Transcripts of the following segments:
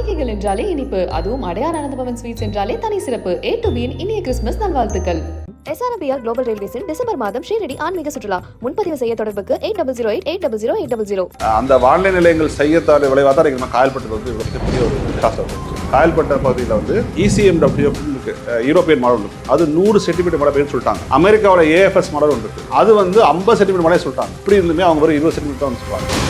பண்டிகைகள் என்றாலே இனிப்பு அதுவும் அடையார் ஆனந்தபவன் ஸ்வீட்ஸ் என்றாலே தனி சிறப்பு. ஏ டு பியின் இனிய கிறிஸ்துமஸ் நல்வாழ்த்துக்கள். எஸ்ஆர்பிஆர் குளோபல் ரயில்வேஸின் டிசம்பர் மாதம் ஷீரடி ஆன்மீக சுற்றுலா. முன்பதிவு செய்ய தொடர்புக்கு eight double zero eight eight double zero eight double zero. அந்த வானிலை நிலையங்கள் செய்யத்தார விளைவாக தான் நம்ம காயல்பட்டது வந்து இவ்வளோ பெரிய ஒரு காயல்பட்ட பகுதியில் வந்து இருக்கு அஹ் யூரோப்பியன் மாடல் இருக்கு. அது நூறு சென்டிமீட்டர் மழை சொல்லிட்டாங்க. அமெரிக்காவோட ஏஎஃப்எஸ் மாடல் ஒன்று இருக்கு. அது வந்து ஐம்பது சென்டிமீட்டர் மழை சொல்லிட்டாங்க. இப்படி இருந்துமே அவங்க ஒரு இருபது சென்டிமீட்டர் தான் சொல்லுவாங்க.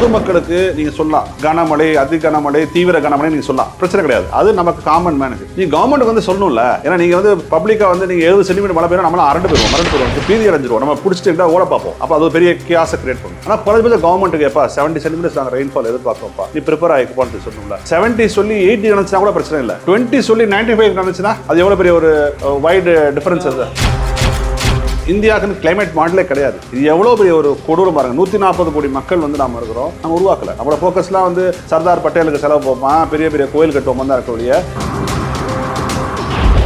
பொதுமக்களுக்கு நீங்க சொல்லலாம். கனமழை அதி கனமழை தீவிர கனமழை நீங்க சொல்லலாம். பிரச்சனை கிடையாது. அது நமக்கு காமன் மேனுக்கு நீ கவர்மெண்ட் வந்து சொல்லணும்ல. ஏன்னா நீங்க வந்து பப்ளிக்கா வந்து நீங்க எழுபது சென்டிமீட்டர் மழை பெய்யும் நம்மளாம் அரண்டு போயிடுவோம் மரண்டு போயிடுவோம். பீதி அடைஞ்சிருவோம். நம்ம பிடிச்சிட்டு இருந்தா ஓட பார்ப்போம். அப்போ அது பெரிய கியாசை கிரியேட் பண்ணும். ஆனா குறைஞ்ச கவர்மெண்ட்டுக்கு எப்பா செவன்டி சென்டிமீட்டர்ஸ் நாங்கள் ரெயின்ஃபால் எதிர்பார்க்கோம்ப்பா நீ ப்ரிப்பேர் ஆகிக்கப்பான்னு சொல்லணும்ல. செவன்டி சொல்லி எயிட்டி நினைச்சா கூட பிரச்சனை இல்லை. டுவெண்ட்டி சொல்லி நைன்டி ஃபைவ் நினைச்சுன்னா அது எவ்வளவு பெரிய ஒரு வைடு டிஃபரன்ஸ் அது இந்தியாவுக்குன்னு கிளைமேட் மாடலே கிடையாது. இது எவ்வளோ பெரிய ஒரு கொடூரம் பாருங்க நூற்றி நாற்பது கோடி மக்கள் வந்து நாம இருக்கிறோம். நம்ம உருவாக்கல. நம்மளோட ஃபோக்கஸ்லாம் வந்து சர்தார் பட்டேலுக்கு செலவு போப்பான் பெரிய பெரிய கோயில் கட்டுவோம் தான் இருக்கக்கூடிய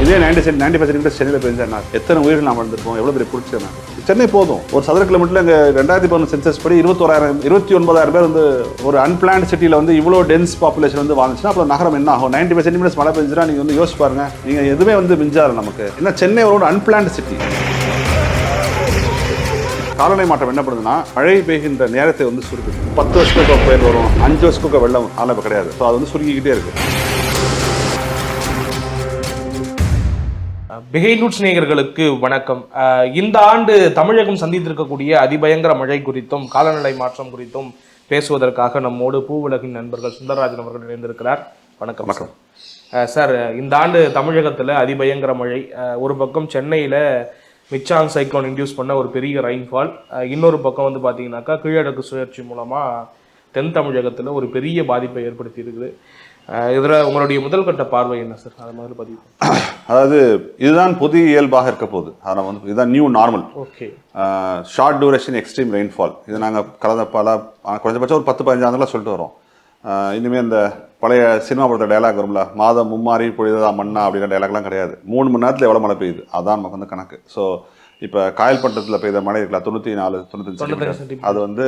இதே ninety cent ninety five centimetre சென்னையில் பெஞ்சா எத்தனை உயிர்கள் நாம் வந்திருக்கோம் எவ்வளோ பெரிய பிடிச்சேன் சென்னை போதும். ஒரு சதுர கிலோமீட்டரில் இங்கே ரெண்டாயிரத்தி பதினொன்று சென்சஸ் படி இருபத்தோராயிரம் இருபத்தி ஒன்பதாயிரம் பேர் வந்து ஒரு அன்பிளான் சிட்டியில் வந்து இவ்வளோ டென்ஸ் பாப்புலேஷன் வந்து வாழ்ந்துச்சுன்னா அப்புறம் நகரம் என்ன ஆகும்? நைன்டி ஃபைவ் சென்டிமீட்டர்ஸ் மழை பெஞ்சுனா நீங்கள் வந்து யோசிப்பாருங்க நீங்கள் எதுவுமே வந்து மிஞ்சாரு நமக்கு. ஏன்னா சென்னை ஒரு அன்பிளான் சிட்டி காலநிலை மாற்றம் என்ன பண்ணுதுன்னா மழை பெய்கின்ற நேரத்தை வந்து சுருக்குது. பத்து வருஷத்துக்கு புயல் வரும் அஞ்சு வருஷத்துக்கு வெள்ளம் ஆளப்ப கிடையாது. ஸோ அது வந்து சுருக்கிக்கிட்டே இருக்கு. பிகை நியூஸ் நேயர்களுக்கு வணக்கம். இந்த ஆண்டு தமிழகம் சந்தித்திருக்கக்கூடிய அதிபயங்கர மழை குறித்தும் காலநிலை மாற்றம் குறித்தும் பேசுவதற்காக நம்மோடு பூவுலகின் நண்பர்கள் சுந்தரராஜன் அவர்கள் இணைந்திருக்கிறார். வணக்கம் வணக்கம். சார். இந்த ஆண்டு தமிழகத்துல அதிபயங்கர மழை ஒரு பக்கம் சென்னையில மிச்சாங் சைக்ளோன் இன்டியூஸ் பண்ண ஒரு பெரிய ரெயின்ஃபால் இன்னொரு பக்கம் வந்து பாத்தீங்கன்னாக்கா கீழடுக்கு சுழற்சி மூலமா தென் தமிழகத்துல ஒரு பெரிய பாதிப்பை ஏற்படுத்தி இருக்குது இதுல உங்களுடைய முதல் கட்ட பார்வை என்ன சார்? அதை முதல்ல பதிவு அதாவது இதுதான் புதிய இயல்பாக இருக்க போகுது. அதை வந்து இதுதான் new normal okay short duration extreme rainfall இது நாங்கள் கடந்த பல குறைஞ்சபட்சம் ஒரு பத்து பதினஞ்சு ஆண்டுலாம் சொல்லிட்டு வரோம் ஆஹ் இனிமே இந்த பழைய சினிமா படத்தில் டைலாக் வரும்ல மாதம் மும்மாறி பொழுதா மண்ணா அப்படிங்கிற டைலாக்லாம் கிடையாது. மூணு மணி நேரத்தில் எவ்வளோ மழை பெய்யுது? அதான் நமக்கு வந்து கணக்கு. ஸோ இப்போ காயல்பட்டத்தில் பெய்த மழை இருக்கலாம் தொண்ணூற்றி நாலு தொண்ணூத்தஞ்சு அது வந்து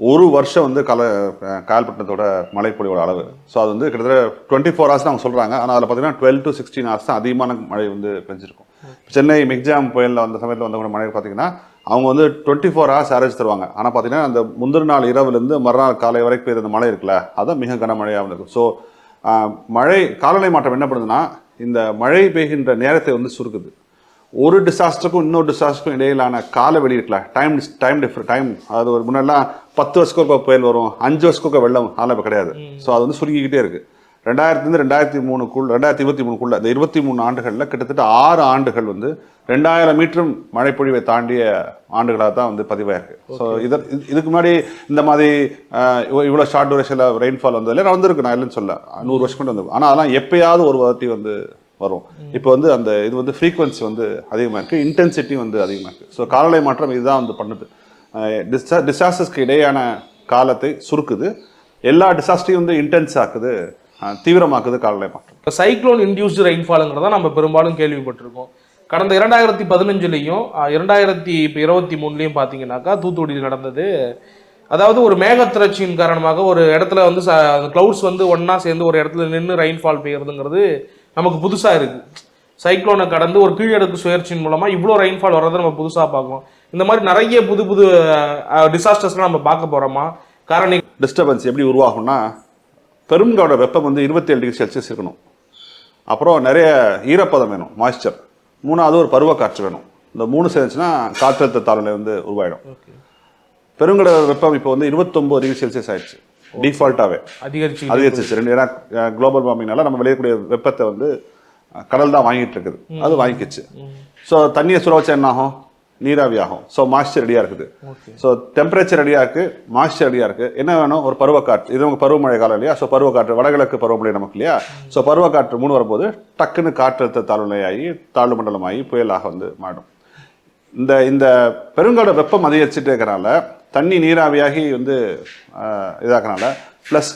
ஒரு வருஷம் வந்து கல காயல்பட்டத்தோட மழைப்பொழிவோட அளவு. ஸோ அது வந்து கிட்டத்தட்ட டுவெண்ட்டி ஃபோர் ஹவர்ஸ் அவங்க சொல்கிறாங்க ஆனால் அதில் பார்த்தீங்கன்னா டுவெல் டு சிக்ஸ்டீன் ஹவர்ஸ் தான் அதிகமான மழை வந்து பெஞ்சிருக்கும். சென்னை மிக்ஜாம் புயலில் வந்த சமயத்தில் வந்த கூட மழை பார்த்தீங்கன்னா அவங்க வந்து டுவெண்ட்டி ஃபோர் ஹவர்ஸ் ஆரேஜ் தருவாங்க. ஆனால் பார்த்தீங்கன்னா அந்த முந்தின நாள் இரவுலேருந்து மறுநாள் காலை வரைக்கும் பெய்த அந்த மழை இருக்குல்ல அதான் மிக கனமழையாக இருக்கும். ஸோ மழை காலநிலை மாற்றம் என்ன பண்ணுதுன்னா இந்த மழை பெய்கின்ற நேரத்தை வந்து சுருக்குது. ஒரு டிசாஸ்டருக்கும் இன்னொரு டிசாஸ்டருக்கும் இடையிலான கால வெளி இருக்குல்ல டைம் டைம் டிஃப்ரெண்ட் டைம் அது ஒரு முன்னெல்லாம் பத்து வருஷத்துக்கு புயல் வரும் அஞ்சு வருஷத்துக்கு வெள்ளம் அதெல்லாம் இப்போ கிடையாது. ஸோ அது வந்து சுருங்கிக்கிட்டே இருக்கு. ரெண்டாயிரத்துலேருந்து ரெண்டாயிரத்தி மூணுக்குள் ரெண்டாயிரத்தி இருபத்தி மூணுக்குள்ள இந்த இருபத்தி மூணு ஆண்டுகளில் கிட்டத்தட்ட ஆறு ஆண்டுகள் வந்து ரெண்டாயிரம் மீட்டரும் மழைப்பொழிவை தாண்டிய ஆண்டுகளாக தான் வந்து பதிவாயிருக்கு. ஸோ இதை இது- இதுக்கு முன்னாடி இந்த மாதிரி இவ்வளோ ஷார்ட் டூரேஷனில் ரெயின்ஃபால் வந்ததில்ல நான் வந்திருக்கு நான் இல்லைன்னு சொல்ல. நூறு வருஷம் கொண்டு வந்து ஆனால் அதெல்லாம் எப்பயாவது ஒரு வாட்டி வந்து வரும். இப்போ வந்து அந்த இது வந்து ஃப்ரீக்வன்சி வந்து அதிகமாக இருக்குது இன்டென்சிட்டி வந்து அதிகமாக இருக்குது ஸோ காலநிலை மாற்றம் இதுதான் வந்து பண்ணுது. டிசா டிசாஸ்டர்ஸ்க்கு இடையான காலத்தை சுருக்குது. எல்லா டிசாஸ்டரையும் வந்து இன்டென்ஸ் ஆக்குது. தீவிரமாக்குது காலநிலை மாற்றம் சைக்ளோன் இன்டியூஸ்டு ரெயின்ஃபாலுங்கிறத நம்ம பெரும்பாலும் கேள்விப்பட்டிருக்கோம். கடந்த இரண்டாயிரத்தி பதினஞ்சுலையும் இரண்டாயிரத்தி இப்போ இருபத்தி மூணுலையும் பார்த்தீங்கன்னாக்கா தூத்துக்குடியில் நடந்தது. அதாவது ஒரு மேகத்திரட்சியின் காரணமாக ஒரு இடத்துல வந்து க்ளவுட்ஸ் வந்து ஒண்ணா சேர்ந்து ஒரு இடத்துல நின்று ரெயின்ஃபால் பெய்யறதுங்கிறது நமக்கு புதுசாக இருக்கு. சைக்ளோனை கடந்து ஒரு கீழடுக்கு சுழற்சியின் மூலமாக இவ்வளோ ரெயின்ஃபால் வர்றதை நம்ம புதுசாக பார்க்கணும் இந்த மாதிரி நிறைய புது புது டிசாஸ்டர்ஸ்லாம் நம்ம பார்க்க போகிறோமா காரணி டிஸ்டர்பன்ஸ் எப்படி உருவாகும்னா பெருங்கோட வெப்பம் வந்து இருபத்தேழு டிகிரி செல்சியஸ் இருக்கணும். அப்புறம் நிறைய ஈரப்பதம் வேணும் மாய்ஸ்சர் மூணாவது ஒரு பருவக்காற்று வேணும். இந்த மூணு சேர்ந்துச்சுன்னா காற்றழுத்த தாழ்நிலை வந்து உருவாயிடும். பெருங்கட வெப்பம் இப்போ வந்து இருபத்தொம்பது டிகிரி செல்சியஸ் ஆயிடுச்சு. டிஃபால்ட்டாகவே அதிகரிச்சு அதிகரிச்சிச்சு ரெண்டு ஏன்னா குளோபல் வார்மிங்னால நம்ம விளையக்கூடிய வெப்பத்தை வந்து கடல் தான் வாங்கிட்டு இருக்குது. அது வாங்கிக்கிச்சு. ஸோ தண்ணியை சுட வச்சா என்ன ஆகும் நீராவி ஆகும் ஸோ மாய்ஸ்சர் ரெடியாக இருக்குது ஸோ டெம்பரேச்சர் ரெடியாக இருக்கு மாய்ஸ்சர் ரெடியாக இருக்கு. என்ன வேணும்? ஒரு பருவக்காற்று. இது நமக்கு பருவமழை காலம் இல்லையா? ஸோ பருவக்காற்று வடகிழக்கு பருவமழை நமக்கு இல்லையா? ஸோ பருவக்காற்று மூணு வரும்போது டக்குன்னு காற்றழுத்த தாழ்நிலையாகி தாழ்வு மண்டலமாகி புயலாக வந்து மாறும். இந்த இந்த பெருங்கட வெப்பம் அதிகரிச்சுட்டு இருக்கறனால தண்ணி நீராவியாகி வந்து ஆஹ், இதாக்கறனால ப்ளஸ்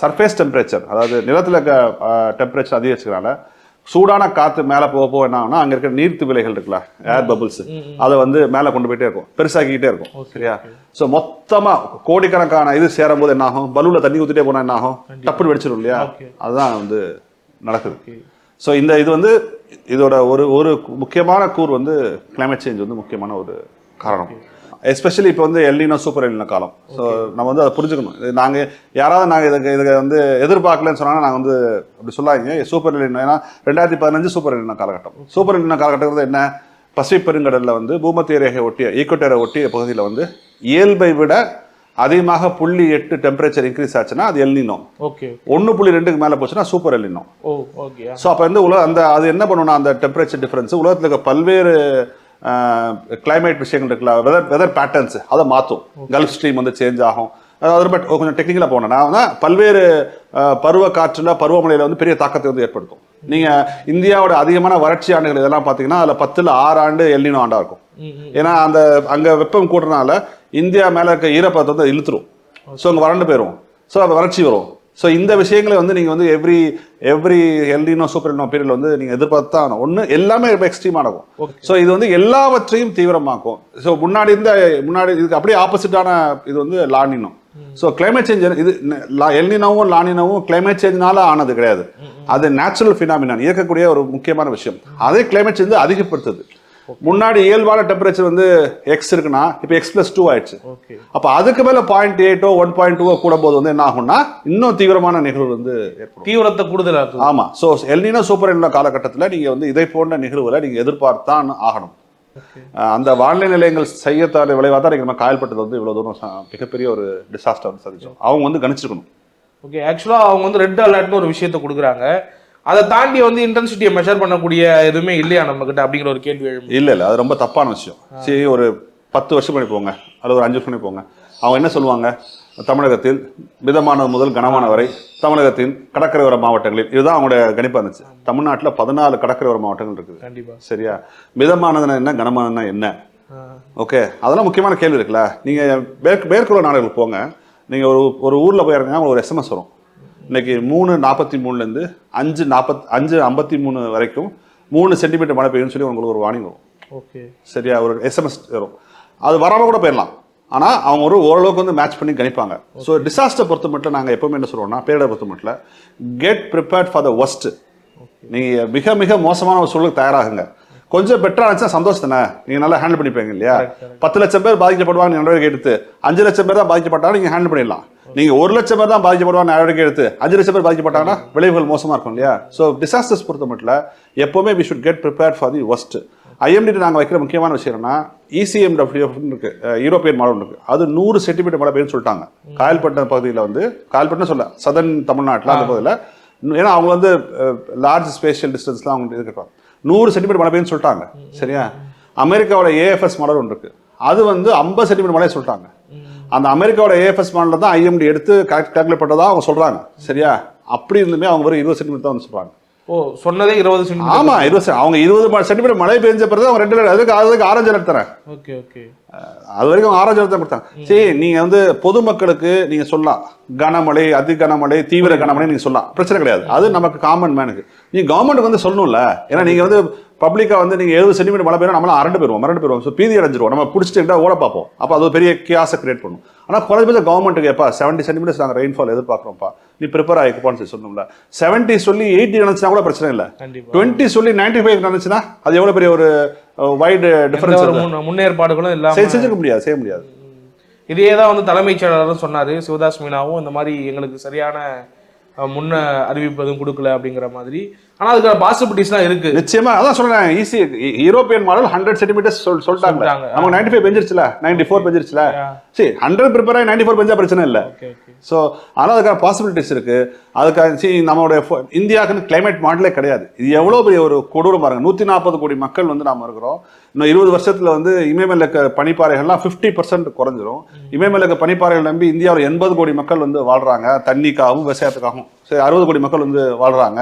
சர்ஃபேஸ் டெம்பரேச்சர் அதாவது நிலத்தில் இருக்க டெம்பரேச்சர் அதிகரிச்சுக்கனால சூடான காத்து மேலே போக போக என்ன ஆகும்னா அங்க இருக்கிற நீர்த்து விலைகள் இருக்குல்ல ஏர் பபிள்ஸ் அதை வந்து மேலே கொண்டு போயிட்டே இருக்கும். பெருசாக்கிக்கிட்டே இருக்கும். சரியா? ஸோ மொத்தமா கோடிக்கணக்கான இது சேரும் போது என்ன ஆகும்? பலூன்ல தண்ணி ஊத்திட்டே போனா என்ன ஆகும்? டப்புன்னு வெடிச்சிடும் இல்லையா. அதுதான் வந்து நடக்குது. ஸோ இந்த இது வந்து இதோட ஒரு ஒரு முக்கியமான கூறு வந்து climate சேஞ்ச் வந்து முக்கியமான ஒரு காரணம். எஸ்பெஷலி இப்போ வந்து El Nino super El Nino காலம். ஸோ நம்ம வந்து அதை புரிஞ்சுக்கணும். நாங்கள் யாராவது நாங்கள் இதுக்கு இதுக்கு வந்து எதிர்பார்க்கலன்னு சொன்னாங்கன்னா நாங்கள் வந்து அப்படி சொல்லாதீங்க. சூப்பர் எல்லினோ ஏன்னா ரெண்டாயிரத்தி பதினஞ்சு சூப்பர் எல்லினோ காலகட்டம். சூப்பர் எல்லினோ காலகட்டங்கிறது என்ன? பசிபிக் பெருங்கடலில் வந்து பூமத்திய ரேகை ஒட்டிய ஈக்குவட்டரை ஒட்டிய பகுதியில் வந்து இயல்பை விட அதிகமாக புள்ளி எட்டு டெம்பரேச்சர் இன்க்ரீஸ் ஆச்சுன்னா அது எல்லினோ ஓகே ஒன்று புள்ளி ரெண்டுக்கு மேலே போச்சுன்னா சூப்பர் ஓ ஓகே ஸோ அப்போ வந்து உலக அந்த அது என்ன பண்ணுன்னா அந்த டெம்பரேச்சர் டிஃபரன்ஸ் உலகத்தில் இருக்க பல்வேறு கிளைமேட் விஷயங்கள் இருக்குல்ல வெதர் வெதர் பேட்டர்ன்ஸ் அதை மாற்றும் கல்ஃப் ஸ்ட்ரீம் வந்து சேஞ்ச் ஆகும். அது பட் கொஞ்சம் டெக்னிக்கலாக போனேன் நான் வந்து பல்வேறு பருவ காற்றுல பருவமழையில வந்து பெரிய தாக்கத்தை வந்து ஏற்படுத்தும். நீங்கள் இந்தியாவோட அதிகமான வறட்சி ஆண்டுகள் இதெல்லாம் பார்த்தீங்கன்னா அதில் பத்தில் ஆறு ஆண்டு எல்லினோ ஆண்டா இருக்கும். ஏன்னா அந்த அங்கே வெப்பம் கூடுறனால இந்தியா மேலே இருக்க ஈரப்பதத்தை வந்து இழுத்துரும். ஸோ அங்கே வறண்டு போயிடும் ஸோ அது வறட்சி வரும். ஸோ இந்த விஷயங்களை வந்து நீங்கள் வந்து every every El Nino super El Nino period வந்து நீங்கள் எதிர்பார்த்து தான் ஒன்று எல்லாமே ரொம்ப எக்ஸ்ட்ரீமாக நடக்கும் ஸோ இது வந்து எல்லாவற்றையும் தீவிரமாக்கும். ஸோ முன்னாடி இருந்த முன்னாடி இதுக்கு அப்படியே ஆப்போசிட்டான இது வந்து லானினோ ஸோ climate சேஞ்ச் இது எல்னினோவும் லானினோவும் climate சேஞ்ச்னால ஆனது கிடையாது. அது நேச்சுரல் ஃபினாமினான் இயக்கக்கூடிய ஒரு முக்கியமான விஷயம். அதே climate சேஞ்ச் அதிகப்படுத்துது. முன்னாடி இயல்பான டெம்பரேச்சர் வந்து எக்ஸ் இருக்குன்னா இப்போ எக்ஸ் பிளஸ் டூ ஆயிடுச்சு. அப்ப அதுக்கு மேல பாயிண்ட் எயிட்டோ ஒன் பாயிண்ட் டூவோ கூட போது வந்து என்ன ஆகும்னா இன்னும் தீவிரமான நிகழ்வு வந்து ஏற்படும். தீவிரத்தை கூடுதலாக்குது ஆமா. ஸோ எல்னினோ சூப்பர் எல்னினோ காலகட்டத்துல நீங்க வந்து இதை போன்ற நிகழ்வுகளை நீங்க எதிர்பார்த்தான் ஆகணும். அந்த வானிலை நிலையங்கள் செய்யத்தான விளைவாக தான் நம்ம காயல்பட்டது வந்து இவ்வளவு தூரம் மிகப்பெரிய ஒரு டிசாஸ்டர் வந்து சந்திச்சோம். அவங்க வந்து கணிச்சிருக்கணும். ஓகே ஆக்சுவலாக அவங்க வந்து ரெட் அலர்ட்னு ஒரு விஷயத்த கொடுக்குறாங்க. அதை தாண்டி வந்து இன்டென்சிட்டியை மெஷர் பண்ணக்கூடிய எதுவுமே இல்லையா நம்ம கிட்ட அப்படிங்கிற ஒரு கேள்வி எழும் இல்ல இல்ல. அது ரொம்ப தப்பான விஷயம். சரி ஒரு பத்து வருஷம் பண்ணி போங்க. அல்லது ஒரு அஞ்சு வருஷம் பண்ணி போங்க. அவங்க என்ன சொல்லுவாங்க? தமிழகத்தில் மிதமானது முதல் கனமான வரை தமிழகத்தின் கடற்கரையோர மாவட்டங்களில் இதுதான் அவங்களுடைய கணிப்பா இருந்துச்சு. தமிழ்நாட்டுல பதினாலு கடற்கரையோர மாவட்டங்கள் இருக்குது. கண்டிப்பா. சரியா? மிதமானதுன்னா என்ன கனமானதுன்னா என்ன. ஓகே. அதெல்லாம் முக்கியமான கேள்வி இருக்குல்ல. நீங்க மேற்கு மேற்குள்ள நாடுகளுக்கு போங்க. நீங்க ஒரு ஒரு ஊர்ல போய் இறங்கினா உங்களுக்கு ஒரு எஸ்எம்எஸ் வரும். இன்னைக்கு மூணு நாற்பத்தி மூணுலேருந்து அஞ்சு நாற்பத் அஞ்சு ஐம்பத்தி மூணு வரைக்கும் மூணு சென்டிமீட்டர் மழை பெய்யும்னு சொல்லி உங்களுக்கு ஒரு வார்னிங் வரும். ஓகே. சரியா? ஒரு எஸ்எம்எஸ் வரும். அது வராம கூட போயிடலாம். ஆனா அவங்க ஒரு ஓரளவுக்கு வந்து மேட்ச் பண்ணி கணிப்பாங்க. ஸோ டிசாஸ்டர் பொறுத்த மட்டும் நாங்க எப்பவுமே என்ன சொல்றோம்னா பேரிடர் பொறுத்த மட்டும் get prepared for the worst நீங்க மிக மிக மோசமான ஒரு சூழலுக்கு தயாராகுங்க. கொஞ்சம் பெட்டரா இருந்துச்சுன்னா சந்தோஷம் தானே? நீங்க நல்லா ஹேண்டில் பண்ணிப்பீங்க இல்லையா? பத்து லட்சம் பேர் பாதிக்கப்படுவாங்க நடவடிக்கை எடுத்து அஞ்சு லட்சம் பேர் தான் பாதிக்கப்பட்டாலும் நீங்க ஹேண்டில் பண்ணிடலாம். நீங்க ஒரு லட்சம் பேர் தான் பாதிக்கப்படுவாங்க நடவடிக்கை எடுத்து அஞ்சு லட்சம் பேர் பாதிக்கப்பட்டாங்கன்னா விளைவுகள் மோசமா இருக்கும் இல்லையா? ஸோ டிசாஸ்டர்ஸ் பொறுத்த மட்டும் எப்பவுமே we should get prepared for the worst IMD நாங்கள் வைக்கிற முக்கியமான விஷயம் என்னன்னா E இசிஎம்டபிள்யூ இருக்கு யூரோப்பியன் மாடல் இருக்கு. அது நூறு சென்டிமீட்டர் மழை பெய்யும்னு சொல்லிட்டாங்க. காயல்பட்டினம் பகுதியில் வந்து காயல்பட்டினம் சொல்ல சதன் தமிழ்நாட்டில் அந்த பகுதியில். ஏன்னா அவங்க வந்து லார்ஜ் ஸ்பேஷியல் டிஸ்டன்ஸ்லாம் அவங்க இருக்கிறாங்க நூறு சென்டிமீட்டர் மழை பெய்யும்னு சொல்லிட்டாங்க. சரியா? அமெரிக்காவோட ஏஎஃப்எஸ் மாடல் ஒன்று இருக்கு. அது வந்து ஐம்பது சென்டிமீட்டர் மழையை சொல்லிட்டாங்க. அந்த அமெரிக்காவோட ஏஎஃப்எஸ் மாடலில் தான் ஐஎம்டி எடுத்து கால்குலேட் பண்ணதா அவங்க சொல்றாங்க. சரியா? அப்படி இருந்துமே அவங்க வெறும் இருபது சென்டிமீட்டர் தான் வந்து சொல்றாங்க. ஓ சொன்னதே இருபது சென்டிமீட்டர் ஆமா இருபது அவங்க இருபது சென்டிமீட்டர் மழை பெஞ்ச பிறகு அவங்க ரெண்டு அதுக்கு அதுக்கு ஆரஞ்சு alert தரேன். Okay okay. அது வரைக்கும் அவங்க ஆரஞ்சு கொடுத்தாங்க. சரி நீங்க வந்து பொதுமக்களுக்கு நீங்க சொல்லலாம். கனமழை அதி கனமழை தீவிர கனமழை நீங்க சொல்லலாம். பிரச்சனை கிடையாது. அது நமக்கு காமன் மேனுக்கு நீங்க கவர்மெண்ட் வந்து சொல்லணும்ல. ஏன்னா நீங்க வந்து பப்ளிக்கா வந்து நீங்க எழுபது சென்டிமீட்டர் மழை பெய்யும் நம்மளாம் அரண்டு போயிருவோம் மறண்டு போயிருவோம். ஸோ பீதி அடைஞ்சிருவோம். நம்ம பிடிச்சிட்டு ஓட பார்ப்போம். அப்போ அது பெரிய கியாஸை கிரியேட் பண்ணும். ஆனா குறைஞ்சபட்சம் கவர்மெண்ட்டுக்கு எப்பா செவன்டி சென்டிமீட்டர்ஸ் நாங்கள் ரெயின்ஃபால் எதிர்பார்க்குறோம்ப்பா. நீ ப்ரிப்பேர் ஆகிக்கப்பான்னு சொல்லி சொன்னோம்ல செவன்டி சொல்லி எயிட்டி நினைச்சுனா கூட பிரச்சனை இல்லை. டுவெண்ட்டி சொல்லி நைன்டி ஃபைவ் நடந்துச்சுன்னா அது எவ்வளவு பெரிய ஒரு வைடு டிஃபரன்ஸ் முன்- முன்னேற்பாடுகளும் இல்லாம செஞ்சிருக்க முடியாது செய்ய முடியாது. இதே தான் வந்து தலைமைச் செயலாளரும் சொன்னாரு. சிவதாஸ் மீனாவும் இந்த மாதிரி எங்களுக்கு சரியான முன்ன அறிவிப்பு எதுவும் கொடுக்கல அப்படிங்கிற மாதிரி ஆனா அதுக்கான பாசிபிலிட்டிஸ்லாம் இருக்கு. நிச்சயமா அதான் சொல்றேன். EC European model hundred centimetres சொல் சொல்லிட்டாங்க. நமக்கு நைன்டி ஃபைவ் பெஞ்சிருச்சுல நைன்டி ஃபோர் பெஞ்சிருச்சுல. சரி ஹண்ட்ரட் ப்ரிப்பேர் ஆகி நைன்டி ஃபோர் பெஞ்சா பிரச்சனை இல்லை. ஸோ ஆனால் அதுக்கான பாசிபிலிட்டிஸ் இருக்கு. அதுக்காக சரி நம்மளுடைய ஃபோ- இந்தியாவுக்குன்னு கிளைமேட் மாடலே கிடையாது. இது எவ்வளோ பெரிய ஒரு கொடூரம் பாருங்க நூற்றி நாற்பது கோடி மக்கள் வந்து நாம இருக்கிறோம். இன்னும் இருபது வருஷத்துல வந்து இமயமலை பனிப்பாறைகள்லாம் ஃபிஃப்டி பர்சன்ட் குறைஞ்சிரும். இமயமலை பனிப்பாறைகள் நம்பி இந்தியாவில் எண்பது கோடி மக்கள் வந்து வாழ்றாங்க. தண்ணிக்காகவும் விவசாயத்துக்காகவும். சரி அறுபது கோடி மக்கள் வந்து வாழ்கிறாங்க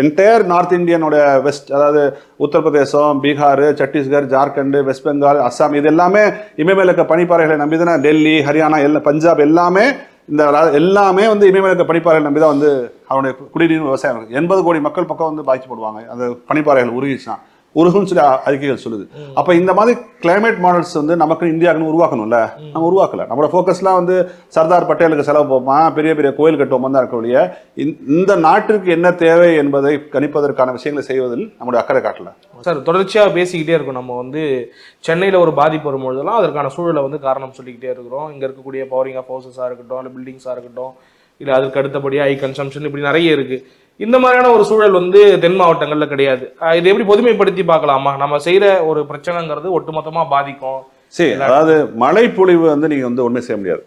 என்டையர் நார்த் இந்தியனோட வெஸ்ட் அதாவது உத்தரப்பிரதேசம் பீகார் சத்தீஸ்கர் ஜார்க்கண்ட் வெஸ்ட் பெங்கால் அஸ்ஸாம் இது எல்லாமே இமயமேல இருக்க பனிப்பாறைகளை நம்பி தானே டெல்லி ஹரியானா எல்லாம் பஞ்சாப் எல்லாமே இந்த எல்லாமே வந்து இமயமலைக்க பனிப்பாறைகள் நம்பி தான் வந்து அவனுடைய குடிநீர் விவசாயம் எண்பது கோடி மக்கள் பக்கம் வந்து பாதிக்கப்படுவாங்க அந்த பனிப்பாறைகள் உருகிச்சுன்னா உருகும்னு சொல்லி அறிக்கைகள் சொல்லுது. அப்போ இந்த மாதிரி கிளைமேட் மாடல்ஸ் வந்து நமக்கு இந்தியாவுக்குன்னு உருவாக்கணும்ல? நம்ம உருவாக்கல. நம்மளோட ஃபோக்கஸ்லாம் வந்து சர்தார் பட்டேலுக்கு செலவு போமா? பெரிய பெரிய கோயில் கட்டுவோம் தான் இருக்க இந்த- இந்த நாட்டிற்கு என்ன தேவை என்பதை கணிப்பதற்கான விஷயங்களை செய்வதில் நம்முடைய அக்கறை காட்டல. சார் தொடர்ச்சியாக பேசிக்கிட்டே இருக்கும். நம்ம வந்து சென்னையில் ஒரு பாதிப்பு வரும்பொழுதெல்லாம் அதற்கான சூழலை வந்து காரணம் சொல்லிக்கிட்டே இருக்கிறோம். இங்கே இருக்கக்கூடிய பவரிங் ஆஃப் ஹவுசஸாக இருக்கட்டும் இல்லை பில்டிங்ஸாக இருக்கட்டும் இல்லை அதுக்கு அடுத்தபடியாக ஐ கன்சம்ஷன் இப்படி நிறைய இருக்குது இந்த மாதிரியான ஒரு சூழல் வந்து தென் மாவட்டங்களில் கிடையாது. இது எப்படி பொதுமைப்படுத்தி பார்க்கலாமா? நம்ம செய்கிற ஒரு பிரச்சனைங்கிறது ஒட்டுமொத்தமாக பாதிக்கும். சரி அதாவது மழை பொழிவு வந்து நீங்க வந்து ஒண்ணுமே செய்ய முடியாது.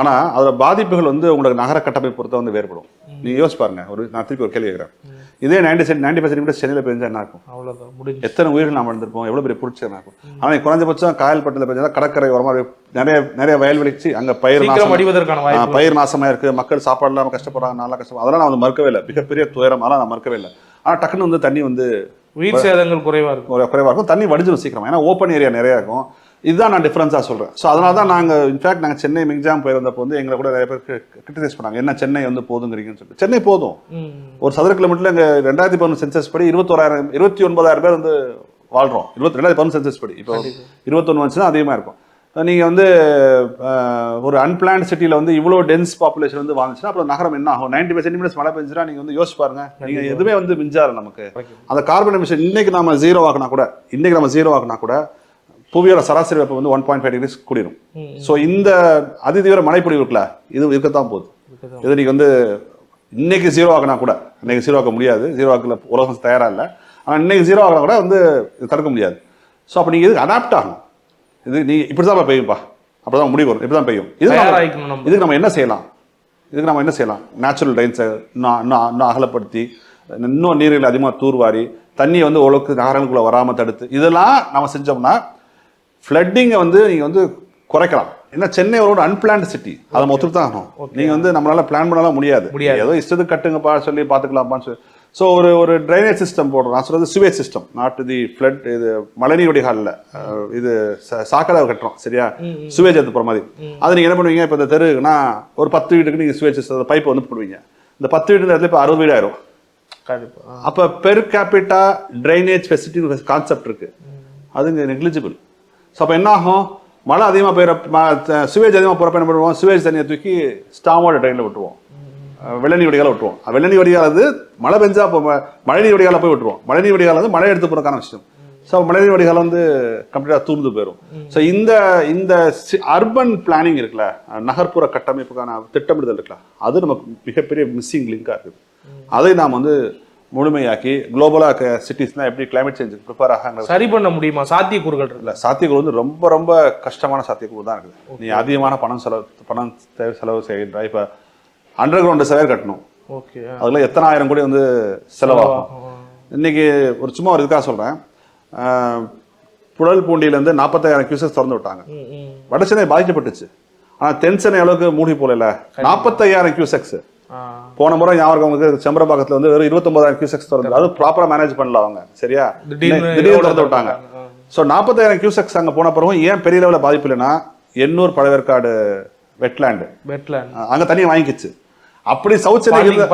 ஆனா அதோட பாதிப்புகள் வந்து உங்களுக்கு நகர கட்டமைப்பு பொறுத்த வந்து வேறுபடும். நீங்க யோசிச்சு பாருங்க. ஒரு நான் திருப்பி ஒரு கேள்வி கேட்கிறேன் இதே ninety cent ninety five centimetre சென்னையில் பெஞ்சா என்ன இருக்கும் அவ்வளோதான் முடிஞ்சு எத்தனை உயிர்கள் நாம் வந்திருப்போம் எவ்வளவு பெரிய புரட்சி இருக்கும் ஆனா நீ குறைஞ்சபட்சம் காயல்பட்டில் பெஞ்சா கடற்கரை ஓரமா நிறைய நிறைய வயல்வெளிச்சு அங்க பயிர் நாசம் அடிவதற்கான பயிர் நாசமா இருக்கு. மக்கள் சாப்பாடு இல்லாம கஷ்டப்படுறாங்க நல்லா கஷ்டம் அதெல்லாம் நான் வந்து மறுக்கவே இல்லை. மிகப்பெரிய துயரம் அதெல்லாம் நான் மறுக்கவே இல்லை. ஆனா டக்குன்னு வந்து தண்ணி வந்து உயிர் சேதங்கள் குறைவாக இருக்கும். குறைவாக இருக்கும். தண்ணி வடிஞ்சிடும் சீக்கிரம். ஏன்னா ஓப்பன் ஏரியா நிறைய இருக்கும். இதுதான் நான் டிஃப்ரென்ஸாக சொல்கிறேன் ஸோ அதனால தான் நாங்கள் இன்ஃபேக்ட் நாங்கள் சென்னை மிக்ஜாம் போயிருந்தப்போ வந்து எங்களை கூட நிறைய பேர் கிரிட்டிசைஸ் பண்ணாங்க. என்ன சென்னை வந்து போதுங்கிறீங்கன்னு சொல்லிட்டு. சென்னை போதும். ஒரு சதுர கிலோமீட்டர்ல இங்கே ரெண்டாயிரத்தி பதினொன்று சென்சஸ் படி இருபத்தோராயிரம் இருபத்தி ஒன்பதாயிரம் பேர் வந்து வாழ்கிறோம் இருபத்தி ரெண்டாயிரத்தி பதினொன்று சென்சஸ் படி. இப்போ இருபத்தொன்று வந்துச்சுன்னா அதிகமாக இருக்கும். நீங்கள் வந்து ஒரு அன்பிளான்ட் சிட்டியில் வந்து இவ்வளோ டென்ஸ் பாப்புலேஷன் வந்து வாழ்ந்துச்சுன்னா அப்புறம் நகரம் என்ன ஆகும்? நைன்டி ஃபைவ் சென்டிமீட்டர்ஸ் மழை பெஞ்சுனா நீங்கள் வந்து யோசிச்சு பாருங்க. நீங்கள் எதுவுமே வந்து மிஞ்சாரு நமக்கு. அந்த கார்பன் எமிஷன் இன்னைக்கு நம்ம ஜீரோ ஆக்கினா கூட இன்னைக்கு நம்ம ஜீரோ ஆக்கினா கூட புவியோட சராசரி வெப்பம் வந்து ஒன் பாயிண்ட் ஃபைவ் டிகிரிஸ் கூடிரும் ஸோ இந்த அதிதீவிர மழைப்பொழிவு இருக்குல்ல இது இருக்கத்தான் போகுது. இது நீங்க வந்து இன்னைக்கு ஜீரோ ஆக்கினா கூட இன்னைக்கு ஜீரோ ஆக்க முடியாது. ஜீரோ ஆக்கல உலகம் தயாரா இல்லை. ஆனால் இன்னைக்கு ஜீரோ ஆக்கினா கூட வந்து இது தடுக்க முடியாது. ஸோ அப்போ நீங்கள் இதுக்கு அடாப்ட் ஆகணும். இது நீ இப்படி தான் பெய்யும்பா. அப்படி தான் முடிவு வரும். இப்படி தான் பெய்யும் இது. இதுக்கு நம்ம என்ன செய்யலாம்? இதுக்கு நம்ம என்ன செய்யலாம்? நேச்சுரல் ட்ரைன்ஸை இன்னும் இன்னும் இன்னும் அகலப்படுத்தி இன்னும் நீரில் அதிகமாக தூர்வாரி தண்ணியை வந்து ஓரளவுக்கு நகரங்களுக்குள்ள வராமல் தடுத்து இதெல்லாம் நம்ம செஞ்சோம்னா ஃப்ளட்டிங்கை வந்து நீங்கள் வந்து குறைக்கலாம். ஏன்னா சென்னை ஒரு அன்பிளான்ட் சிட்டி அதை நம்ம ஒத்துட்டு தான் ஆகணும். நீங்கள் வந்து நம்மளால பிளான் பண்ணலாம் முடியாது. முடியாது. ஏதோ இஷ்டத்துக்கு கட்டுங்கப்பா சொல்லி பார்த்துக்கலாம்ப்பான்னு சொல்லி. ஸோ ஒரு ஒரு ட்ரைனேஜ் சிஸ்டம் போடுறோம். நான் சொல்றது sewage system not the flood இது மழைநீர் வடிகாலில். இது சாக்கடை கட்டுறோம் சரியா? சுவேஜ் எடுத்து போகிற மாதிரி. அதை நீங்கள் என்ன பண்ணுவீங்க? இப்போ இந்த தெருக்குன்னா ஒரு பத்து வீட்டுக்கு நீங்கள் சுவேஜ் சிஸ்டம் பைப் வந்து போடுவீங்க. இந்த பத்து வீட்டு இடத்துல இப்போ அறுபது வீடு ஆயிரும். கண்டிப்பா. அப்போ per capita drainage facility concept இருக்கு. அதுங்க நெக்லிஜிபிள் ஸோ அப்போ என்ன ஆகும் மழை அதிகமாக பெய்கிற சுவேஜ் அதிகமாக போகிறப்ப என்ன பண்ணுவோம்? சுவேஜ் தண்ணியை தூக்கி ஸ்டாமோட ட்ரெயினில் விட்டுருவோம். வெள்ளநீர் வடிகால விட்டுருவோம். வெள்ளநீர் வடிகால் அது மழை பெஞ்சா இப்போ ம- மழைநீர் வடிகால போய் விட்டுருவோம். மழைநீர் வடிகால் வந்து மழை எடுத்து போகிறக்கான விஷயம். ஸோ மழைநீர் வடிகால் வந்து கம்ப்ளீட்டாக தூர்ந்து போயிடும் ஸோ இந்த இந்த அர்பன் பிளானிங் இருக்குல்ல நகர்ப்புற கட்டமைப்புக்கான திட்டமிடுதல் இருக்குல்ல அது நமக்கு மிகப்பெரிய மிஸ்ஸிங் லிங்காக இருக்குது. அதை நாம் வந்து முழுமையாக்கி குளோபலாக சிட்டிஸ்லாம் எப்படி climate சேஞ்ச் ப்ரிப்பேர் ஆகாங்க சரி பண்ண முடியுமா? சாத்தியக்கூறுகள் இல்லை சாத்தியக்கூறு வந்து ரொம்ப ரொம்ப கஷ்டமான சாத்தியக்கூறு தான் இருக்குது. நீ அதிகமான பணம் செலவு பணம் தேவை செலவு செய்கின்ற இப்போ அண்டர் கிரவுண்ட் சவேர் கட்டணும் ஓகே அதில் எத்தனை ஆயிரம் கோடி வந்து செலவாகும். இன்னைக்கு ஒரு சும்மா ஒரு இதுக்காக சொல்கிறேன் புழல் பூண்டியிலேருந்து நாற்பத்தாயிரம் கியூசஸ் திறந்து விட்டாங்க. வடசென்னை பாதிக்கப்பட்டுச்சு. ஆனால் தென் சென்னை அளவுக்கு மூடி போகல நாற்பத்தையாயிரம் கியூசெக்ஸ் போன முறை ஞாபகம் உங்களுக்கு? செம்பரபாக்கத்தில் வந்து வெறும் இருபத்தொன்பதாயிரம் கியூசெக்ஸ் திறந்து அது ப்ராப்பராக மேனேஜ் பண்ணல அவங்க. சரியா? திடீர்னு திறந்து விட்டாங்க. ஸோ நாற்பத்தாயிரம் கியூசெக்ஸ் அங்கே போன பிறகும் ஏன் பெரிய லெவலில் பாதிப்பு இல்லைன்னா எண்ணூர் பழவேற்காடு வெட்லேண்டு பெட்லேண்ட் அங்கே தண்ணியை வாங்கிக்கிச்சு. அப்படி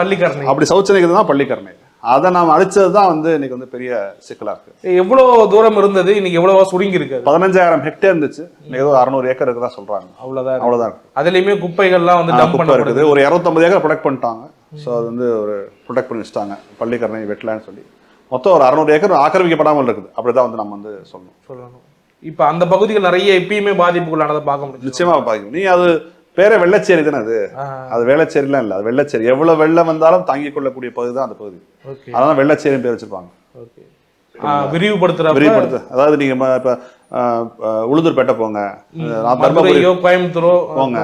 பள்ளிக்கரணை. அப்படி சென்னைக்கு தான் பள்ளிக்கரணை. அதை நாம் அழிச்சது தான் வந்து இன்னைக்கு வந்து பெரிய சிக்கலா இருக்கு. எவ்வளவு தூரம் இருந்தது இன்னைக்கு எவ்வளவா சுருங்கி இருக்கு? பதினஞ்சாயிரம் ஹெக்டேர் இருந்துச்சு. ஏதோ அறுநூறு ஏக்கர் இருக்குதா சொல்றாங்க. அவ்வளவுதான் இருக்கு. அதுலயுமே குப்பைகள்லாம் வந்து டம்ப் பண்ணப்படுது இருக்குது. ஒரு இரநூத்தம்பது ஏக்கர் ப்ரொடெக்ட் பண்ணிட்டாங்க. ஸோ அது வந்து ஒரு ப்ரொடெக்ட் பண்ணி வச்சுட்டாங்க. பள்ளிக்கரணை வெட்டலான்னு சொல்லி. மொத்தம் ஒரு அறுநூறு ஏக்கர் ஆக்கிரமிக்கப்படாமல் இருக்குது. அப்படிதான் வந்து நம்ம வந்து சொல்லணும். சொல்லணும். இப்ப அந்த பகுதிகள் நிறைய இப்பயுமே பாதிப்புக்குள்ளானதை பார்க்க முடியும் நிச்சயமா பாதிக்கும் நீ அது பேரே வெள்ளச்சேரி தானே அது? அது வேளச்சேரிலாம் இல்லை. அது வெள்ளச்சேரி. எவ்வளவு வெள்ளம் வந்தாலும் தாங்கிக் கொள்ளக்கூடிய பகுதி தான் அந்த பகுதி. அதனால வெள்ளச்சேரின்னு பேர் வச்சிருப்பாங்க. ஓகே. விரிவுபடுத்துறப்ப விரிவுபடுத்து. அதாவது நீங்க இப்ப உளுந்தூர்பேட்டை போங்க. தர்மபுரி கோயம்புத்தூரோ போங்க.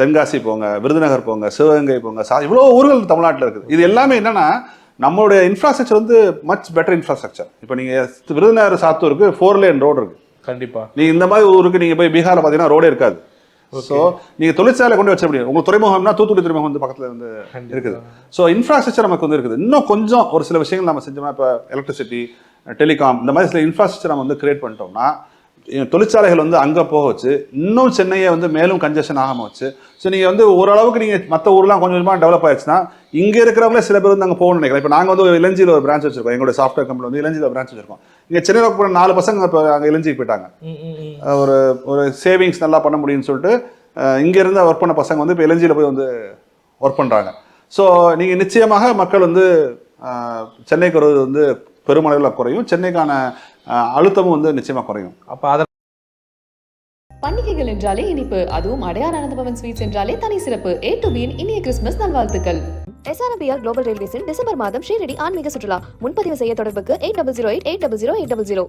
தென்காசி போங்க. விருதுநகர் போங்க. சிவகங்கை போங்க. இவ்வளோ ஊர்கள் தமிழ்நாட்டில் இருக்குது. இது எல்லாமே என்னன்னா நம்மளுடைய இன்ஃப்ராஸ்ட்ரக்சர் வந்து மச் பெட்டர் இன்ஃப்ராஸ்ட்ரக்சர் இப்போ நீங்க விருதுநகர் சாத்தூருக்கு ஃபோர் லேன் ரோடு இருக்கு. கண்டிப்பா. நீங்க இந்த மாதிரி ஊருக்கு நீங்க போய் பீகார்ல பாத்தீங்கன்னா ரோடே இருக்காது. ஸோ நீங்க தொழிற்சாலை கொண்டு வச்ச முடியும் உங்களுக்கு துறைமுகம்னா தூத்துக்குடி துறைமுகம் வந்து பக்கத்துல வந்து இருக்குது. ஸோ இன்ஃப்ராஸ்ட்ரக்சர் நமக்கு வந்து இருக்குது. இன்னும் கொஞ்சம் ஒரு சில விஷயங்கள் நம்ம செஞ்சோம்னா இப்போ எலக்ட்ரிசிட்டி டெலிகாம் இந்த மாதிரி சில இன்ஃப்ராஸ்ட்ரக்சர் நம்ம வந்து கிரியேட் பண்ணிட்டோம்னா தொழிற்சாலைகள் வந்து அங்கே போக வச்சு இன்னும் சென்னையை வந்து மேலும் கன்ஜெஷன் ஆகாமல் வச்சு. ஸோ நீங்கள் வந்து ஓரளவுக்கு நீங்கள் மற்ற ஊர்லாம் கொஞ்சம் கொஞ்சமாக டெவலப் ஆயிடுச்சுன்னா இங்கே இருக்கிறவங்களே சில பேர் வந்து அங்கே போகணும்னு நினைக்கிறேன். இப்போ நாங்கள் வந்து இளஞ்சியில் ஒரு பிரான்ச் வச்சிருக்கோம். எங்களோட சாஃப்ட்வேர் கம்பெனி வந்து இளஞ்சியில் பிரான்ச் வச்சிருக்கோம். இங்கே சென்னையில் ஒர்க் பண்ண நாலு பசங்க இப்போ அங்கே இளஞ்சிக்கு போயிட்டாங்க. ஒரு ஒரு சேவிங்ஸ் நல்லா பண்ண முடியும்னு சொல்லிட்டு அஹ் இங்க இருந்து ஒர்க் பண்ண பசங்க வந்து இப்போ இளஞ்சியில் போய் வந்து ஒர்க் பண்ணுறாங்க ஸோ நீங்கள் நிச்சயமாக மக்கள் வந்து சென்னைக்கு வருவது வந்து பெருமளவில் குறையும். சென்னைக்கான அழுத்தமும் வந்து நிச்சயமாக குறையும். அப்ப அத பண்டிகைகள் என்றாலே இனிப்பு அதுவும் அடையார் ஆனந்தபவன் ஸ்வீட்ஸ் என்றாலே தனி சிறப்பு. ஏ டு பியின் இனிய கிறிஸ்துமஸ் நல்வாழ்த்துக்கள். எஸ்ஆர்பிஆர் குளோபல் ரயில்வேஸின் டிசம்பர் மாதம் ஷீரடி ஆன்மீக சுற்றுலா. முன்பதிவு செய்ய தொடர்புக்கு eight double zero eight eight double zero eight double zero